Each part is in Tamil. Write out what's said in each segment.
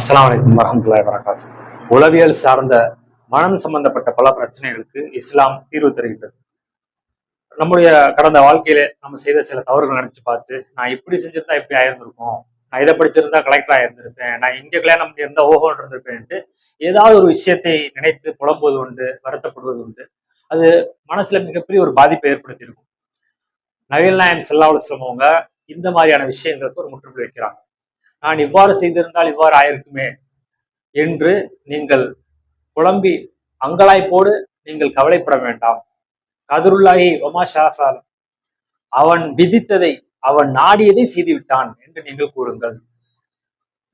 அஸ்லாம் வலைக்கம் வரஹ்மத்துல்லாஹி வரகாத்து உளவியல் சார்ந்த மனம் சம்பந்தப்பட்ட பல பிரச்சனைகளுக்கு இஸ்லாம் தீர்வு தருகின்றது நம்முடைய கடந்த வாழ்க்கையில நம்ம செய்த சில தவறுகள் நினைச்சு பார்த்து நான் இப்படி செஞ்சிருந்தா இப்படி ஆயிருந்திருக்கும். நான் இதை படிச்சிருந்தா கலெக்டர் ஆயிருந்திருப்பேன் நான் இங்கே கல்யாணம் பண்ணியிருந்தா ஓஹோ இருந்திருப்பேன்ட்டு ஏதாவது ஒரு விஷயத்தை நினைத்து புலம்புவது உண்டு வருத்தப்படுவது உண்டு. அது மனசுல மிகப்பெரிய ஒரு பாதிப்பை ஏற்படுத்தியிருக்கும். நவீன நாயம் செல்லாவலிஸ்லம் அவங்க இந்த மாதிரியான விஷயங்களுக்கு ஒரு முற்றுப்புள்ளி வைக்கிறாங்க. நான் இவ்வாறு செய்திருந்தால் இவ்வாறு ஆயிருக்குமே என்று நீங்கள் புலம்பி அங்கலாய்ப்போடு நீங்கள் கவலைப்பட வேண்டாம். கதிருல்லாஹி ஒமா ஷாஃபால். அவன் விதித்ததை அவன் நாடியதை செய்து விட்டான் என்று நீங்கள் கூறுங்கள்.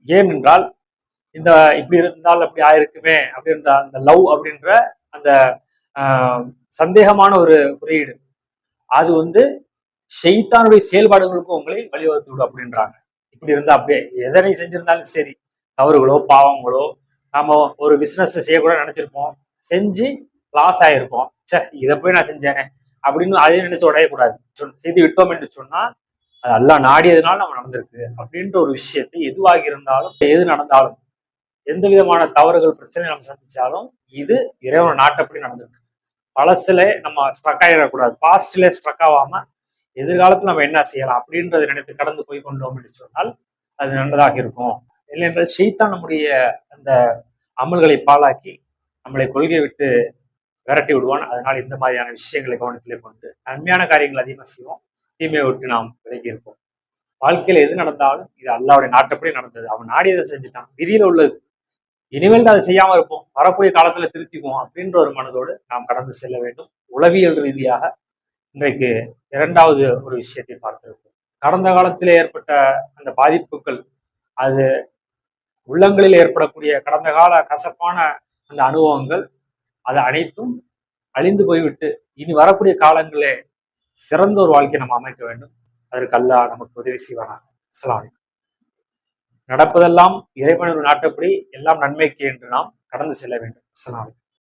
ஏனென்றால் இந்த இப்படி இருந்தால் அப்படி ஆயிருக்குமே அப்படின்ற அந்த லவ் அப்படின்ற அந்த ஆஹ், சந்தேகமான ஒரு குறியீடு. அது வந்து ஷெய்தானுடைய செயல்பாடுகளுக்கும் உங்களை வழிவகுத்து விடும் அப்படின்றாங்க. இப்படி இருந்தா அப்படியே எதனை செஞ்சிருந்தாலும் சரி. தவறுகளோ பாவங்களோ நாம ஒரு பிசினஸ் செய்யக்கூட நினைச்சிருப்போம். செஞ்சு லாஸ் ஆயிருப்போம். ச்சே இதை போய் நான் செஞ்சேனே அப்படின்னு அதையும் நினைச்சு உடையக்கூடாது செய்து விட்டோம் என்று சொன்னா அது எல்லாம் நாடியதுனால நம்ம நடந்திருக்கு. அப்படின்ற ஒரு விஷயத்தை எதுவாக இருந்தாலும் எது நடந்தாலும் எந்த விதமான தவறுகள் பிரச்சனை நம்ம சந்திச்சாலும் இது இறைவன் நாட்டப்படி நடந்திருக்கு. பழசுல நம்ம ஸ்ட்ரக் ஆகிடக்கூடாது பாஸ்ட்ல ஸ்ட்ரக் ஆகாம எதிர்காலத்தில் நம்ம என்ன செய்யலாம் அப்படின்றத நினைத்து கடந்து போய் கொண்டோம் என்று சொன்னால் அது நல்லதாக இருக்கும். இல்லையென்றால் ஷெய்தான் நம்முடைய அந்த அமல்களை பாழாக்கி நம்மளை கொள்கை விட்டு விரட்டி விடுவான். அதனால் இந்த மாதிரியான விஷயங்களை கவனத்திலே கொண்டு நன்மையான காரியங்கள் அதிகமாக செய்வோம். தீமையை விட்டு நாம் விலகி இருப்போம். வாழ்க்கையில் எது நடந்தாலும் இது அல்லாவுடைய நாட்டப்படி நடந்தது. அவன் நாடியதை செஞ்சுட்டான். விதியில் உள்ளது. இனிமேல் அதை செய்யாம இருப்போம். வரக்கூடிய காலத்துல திருத்திக்குவோம் அப்படின்ற ஒரு மனதோடு நாம் கடந்து செல்ல வேண்டும். உளவியல் ரீதியாக இன்றைக்கு இரண்டாவது ஒரு விஷயத்தை பார்த்திருக்கோம் கடந்த காலத்தில் ஏற்பட்ட அந்த பாதிப்புகள் அது உள்ளங்களில் ஏற்படக்கூடிய கடந்த கால கசப்பான அந்த அனுபவங்கள் அது அனைத்தும் அழிந்து போய்விட்டு இனி வரக்கூடிய காலங்களே சிறந்த ஒரு வாழ்க்கையை நம்ம அமைக்க வேண்டும். அதற்கு அல்லாஹ் நமக்கு உதவி செய்வானாக. அஸ்ஸலாமு நடப்பதெல்லாம் இறைவனொரு நாட்டப்படி எல்லாம் நன்மைக்கு என்று நாம் கடந்து செல்ல வேண்டும். அஸ்ஸலாமு